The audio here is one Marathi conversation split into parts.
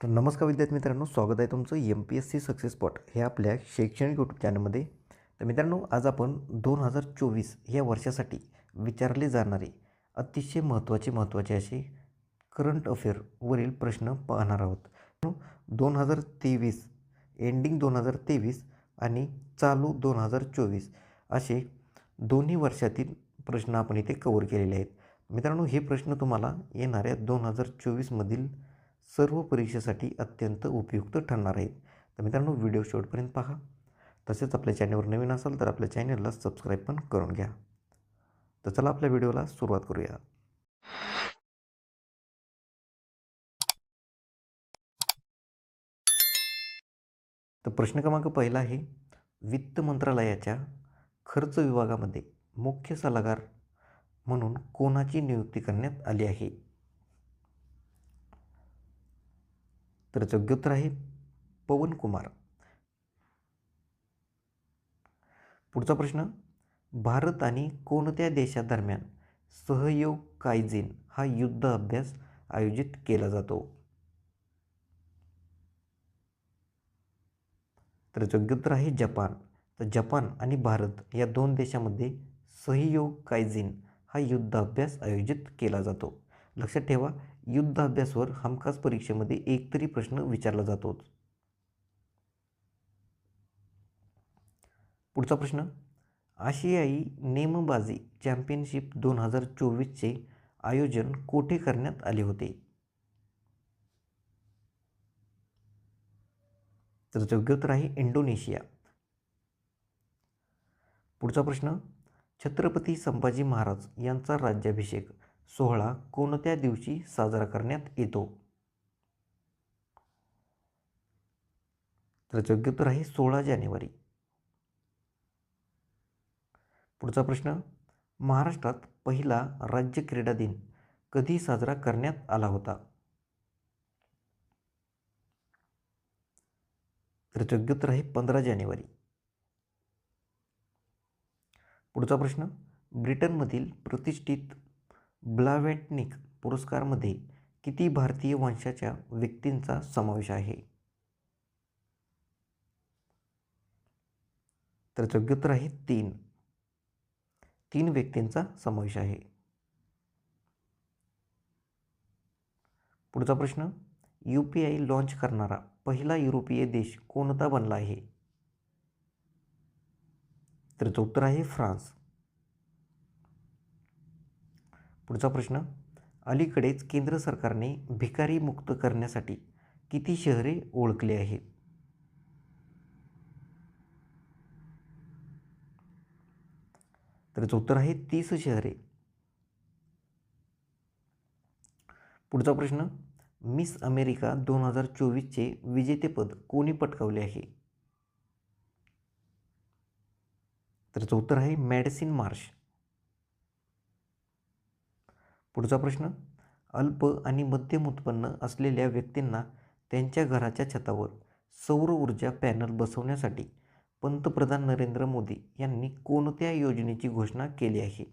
तर नमस्कार विद्यार्थी मित्रांनो स्वागत आहे तुमचं M P S C success spot हे आपल्या शैक्षणिक यूट्यूब चॅनलमध्ये तर मित्रांनो आज आपण दोन हजार चोवीस या वर्षासाठी विचारले जाणारे अतिशय महत्त्वाचे महत्त्वाचे असे करंट अफेअरवरील प्रश्न पाहणार आहोत. दोन हजार तेवीस एंडिंग दोन हजार तेवीस आणि चालू दोन हजार चोवीस असे दोन्ही वर्षातील प्रश्न आपण इथे कवर केलेले आहेत. मित्रांनो हे प्रश्न तुम्हाला येणाऱ्या दोन हजार चोवीसमधील सर्व परीक्षेसाठी अत्यंत उपयुक्त ठरणार आहेत तर मित्रांनो व्हिडिओ शेवटपर्यंत पहा. तसेच आपल्या चॅनलवर नवीन असाल तर आपल्या चॅनलला सबस्क्राईब पण करून घ्या. तर चला आपल्या व्हिडिओला सुरुवात करूया. तर प्रश्न क्रमांक पहिला आहे. वित्त मंत्रालयाच्या खर्च विभागामध्ये मुख्य सल्लागार म्हणून कोणाची नियुक्ती करण्यात आली आहे? तर योग्योत्तर आहे पवन कुमार. पुढचा प्रश्न भारत आणि कोणत्या देशादरम्यान सहयोग कायझिन हा युद्ध अभ्यास आयोजित केला जातो? तर योग्योत्तर आहे जपान. तर जपान आणि भारत या दोन देशामध्ये सहयोग कायझिन हा युद्ध अभ्यास आयोजित केला जातो. लक्षात ठेवा युद्ध अभ्यासवर हमखास परीक्षेमध्ये एक तरी प्रश्न विचारला जातोच. पुढचा प्रश्न आशियाई नेमबाजी चॅम्पियनशिप दोन हजार चोवीसचे आयोजन कोठे करण्यात आले होते? तर योग्य उत्तर आहे इंडोनेशिया. पुढचा प्रश्न छत्रपती संभाजी महाराज यांचा राज्याभिषेक सोहळा कोणत्या दिवशी साजरा करण्यात येतो? तर योग्य उत्तर आहे सोळा जानेवारी. पुढचा प्रश्न महाराष्ट्रात पहिला राज्य क्रीडा दिन कधी साजरा करण्यात आला होता? तर योग्य उत्तर आहे पंधरा जानेवारी. पुढचा प्रश्न ब्रिटनमधील प्रतिष्ठित ब्लावेटनिक पुरस्कारमध्ये किती भारतीय वंशाच्या व्यक्तींचा समावेश आहे? तर योग्य उत्तर आहे तीन. तीन व्यक्तींचा समावेश आहे. पुढचा प्रश्न. यू पी आय लॉन्च करणारा पहिला युरोपीय देश कोणता बनला आहे? तर उत्तर आहे फ्रान्स. पुढचा प्रश्न. अलीकडेच केंद्र सरकारने भिकारी मुक्त करण्यासाठी किती शहरे ओळखली आहेत? तर उत्तर आहे तीस शहरे. पुढचा प्रश्न. मिस अमेरिका दोन हजार चोवीसचे विजेतेपद कोणी पटकावले आहे? तर उत्तर आहे मॅडिसिन मार्श. पुढचा प्रश्न. अल्प आणि मध्यम उत्पन्न असलेल्या व्यक्तींना त्यांच्या घराच्या छतावर सौर ऊर्जा पॅनल बसवण्यासाठी पंतप्रधान नरेंद्र मोदी यांनी कोणत्या योजनेची घोषणा केली आहे?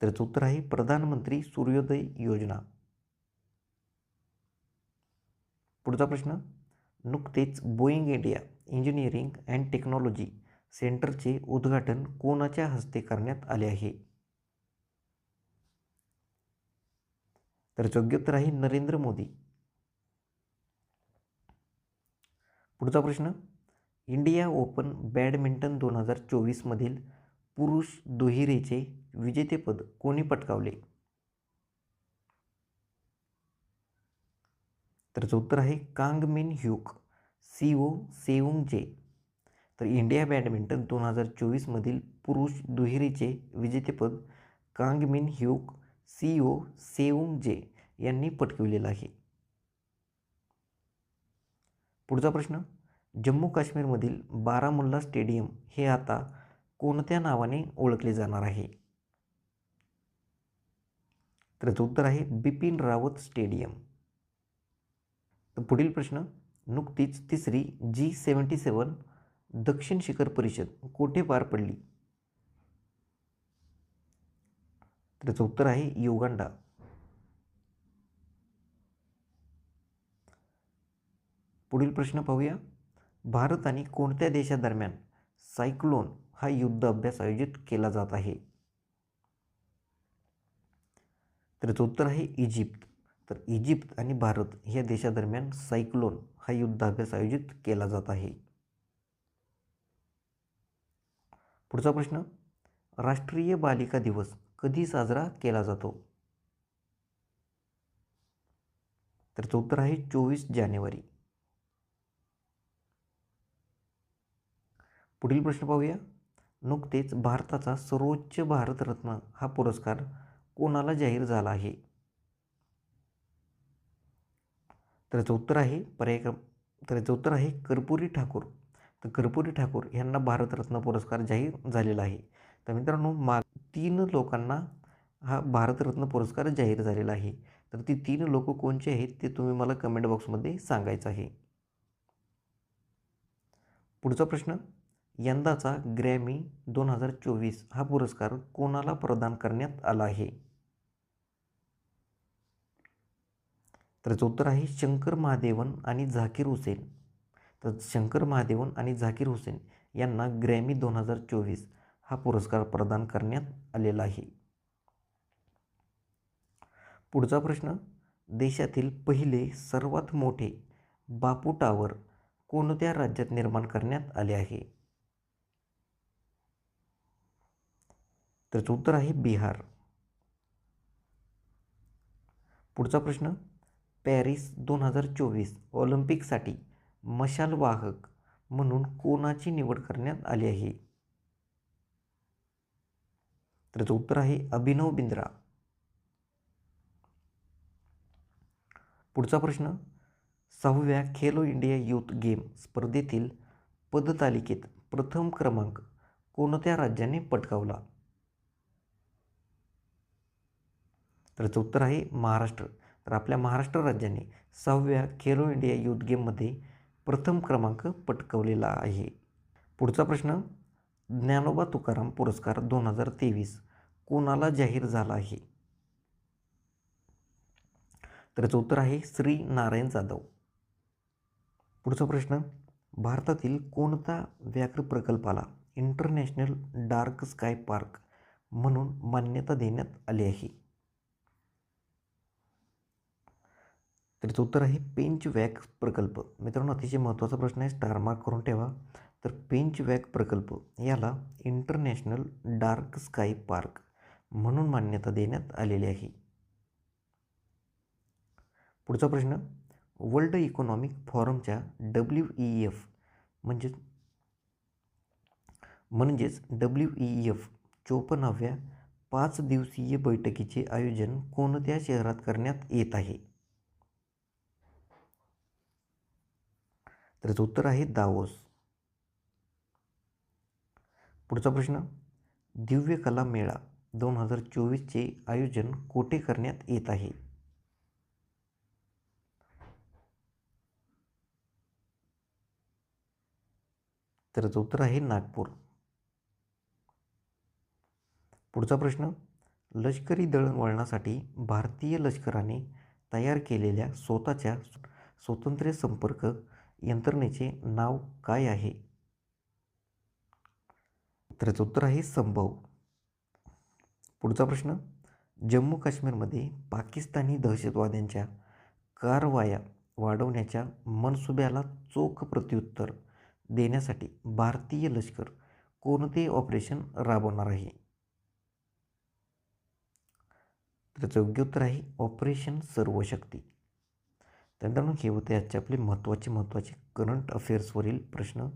त्याचं उत्तर आहे प्रधानमंत्री सूर्योदय योजना. पुढचा प्रश्न नुकतेच Boeing India engineering and technology सेंटरचे उद्घाटन कोणाच्या हस्ते करण्यात आले आहे? तर योग्योत्तर आहे नरेंद्र मोदी. पुढचा प्रश्न इंडिया ओपन बॅडमिंटन दोन हजार चोवीसमधील पुरुष दुहेरीचे विजेतेपद कोणी पटकावले? तर उत्तर आहे कांगमिन ह्यूक. सी ओ सेऊंग जे तर इंडिया बॅडमिंटन दोन हजार चोवीसमधील पुरुष दुहेरीचे विजेतेपद कांगमिन ह्यूक सी ओ सेऊंग जे यांनी पटकविलेलं आहे. पुढचा प्रश्न जम्मू काश्मीरमधील बारामुल्ला स्टेडियम हे आता कोणत्या नावाने ओळखले जाणार आहे? तर उत्तर आहे बिपिन रावत स्टेडियम. तर पुढील प्रश्न नुकतीच तिसरी जी सेवन्टी सेवन दक्षिण शिखर परिषद कोठे पार पडली? त्याचं उत्तर आहे युगांडा. पुढील प्रश्न पाहूया. भारत आणि कोणत्या देशादरम्यान सायक्लोन हा युद्ध अभ्यास आयोजित केला जात आहे? त्याचं उत्तर आहे इजिप्त. तर इजिप्त आणि भारत या देशादरम्यान सायक्लोन हा युद्धाभ्यास आयोजित केला जात आहे. पुढचा प्रश्न राष्ट्रीय बालिका दिवस कधी साजरा केला जातो? तर याचं उत्तर आहे चोवीस जानेवारी. पुढील प्रश्न पाहूया. नुकतेच भारताचा सर्वोच्च भारतरत्न हा पुरस्कार कोणाला जाहीर झाला आहे? तर याचं उत्तर आहे पर्याय तर याचं उत्तर आहे कर्पुरी ठाकूर. तर कर्पुरी ठाकूर यांना भारतरत्न पुरस्कार जाहीर झालेला आहे. तर मित्रांनो मा तीन लोकांना हा भारतरत्न पुरस्कार जाहीर झालेला आहे. तर ती तीन लोक कोणचे आहेत ते तुम्ही मला कमेंट बॉक्समध्ये सांगायचं आहे. पुढचा प्रश्न यंदाचा ग्रॅमी दोन हजार चोवीस हा पुरस्कार कोणाला प्रदान करण्यात आला आहे? तर उत्तर आहे शंकर महादेवन आणि झाकीर हुसेन. तर शंकर महादेवन आणि झाकीर हुसेन यांना ग्रॅमी दोन हजार चोवीस हा पुरस्कार प्रदान करण्यात आलेला आहे. पुढचा प्रश्न देशातील पहिले सर्वात मोठे बापू टावर कोणत्या राज्यात निर्माण करण्यात आले आहे? त्याचं उत्तर आहे बिहार. पुढचा प्रश्न पॅरिस दोन हजार चोवीस ऑलिम्पिकसाठी मशाल वाहक म्हणून कोणाची निवड करण्यात आली आहे? तर उत्तर आहे अभिनव बिंद्रा. पुढचा प्रश्न सहाव्या खेलो इंडिया यूथ गेम स्पर्धेतील पदतालिकेत प्रथम क्रमांक कोणत्या राज्याने पटकावला? तर उत्तर आहे महाराष्ट्र. तर आपल्या महाराष्ट्र राज्याने सहाव्या खेलो इंडिया यूथ गेममध्ये प्रथम क्रमांक पटकवलेला आहे. पुढचा प्रश्न ज्ञानोबा तुकाराम पुरस्कार दोन हजार तेवीस कोणाला जाहीर झाला आहे? तर याचं उत्तर आहे श्री नारायण जाधव. पुढचा प्रश्न भारतातील कोणता व्याघ्र प्रकल्पाला इंटरनॅशनल डार्क स्काय पार्क म्हणून मान्यता देण्यात आली आहे? त्याचं उत्तर आहे पेंच वॅक प्रकल्प. मित्रांनो अतिशय महत्त्वाचा प्रश्न आहे स्टार मार्क करून ठेवा. तर पेंच वॅक प्रकल्प याला इंटरनॅशनल डार्क स्काय पार्क म्हणून मान्यता देण्यात आलेली आहे. पुढचा प्रश्न वर्ल्ड इकॉनॉमिक फॉरमच्या डब्ल्यू ई एफ म्हणजेच म्हणजेच डब्ल्यू ई एफ चोपन्नाव्या पाच दिवसीय बैठकीचे आयोजन कोणत्या शहरात करण्यात येत आहे? त्याचं उत्तर आहे दावोस. पुढचा प्रश्न दिव्य कला मेळा दोन हजार चोवीसचे आयोजन कोठे करण्यात येत आहे? त्याचं उत्तर आहे नागपूर. पुढचा प्रश्न लष्करी दळणवळणासाठी भारतीय लष्कराने तयार केलेल्या स्वतःच्या स्वतंत्र संपर्क यंत्रणेचे नाव काय आहे? तर उत्तर आहे संभव. पुढचा प्रश्न जम्मू काश्मीरमध्ये पाकिस्तानी दहशतवाद्यांच्या कारवाया वाढवण्याच्या मनसुब्याला चोख प्रत्युत्तर देण्यासाठी भारतीय लष्कर कोणते ऑपरेशन राबवणार आहे? त्याचं योग्य उत्तर आहे ऑपरेशन सर्वशक्ती. त्यानंतर हे होते आजचे आपले महत्त्वाचे महत्त्वाचे करंट अफेअर्सवरील प्रश्न.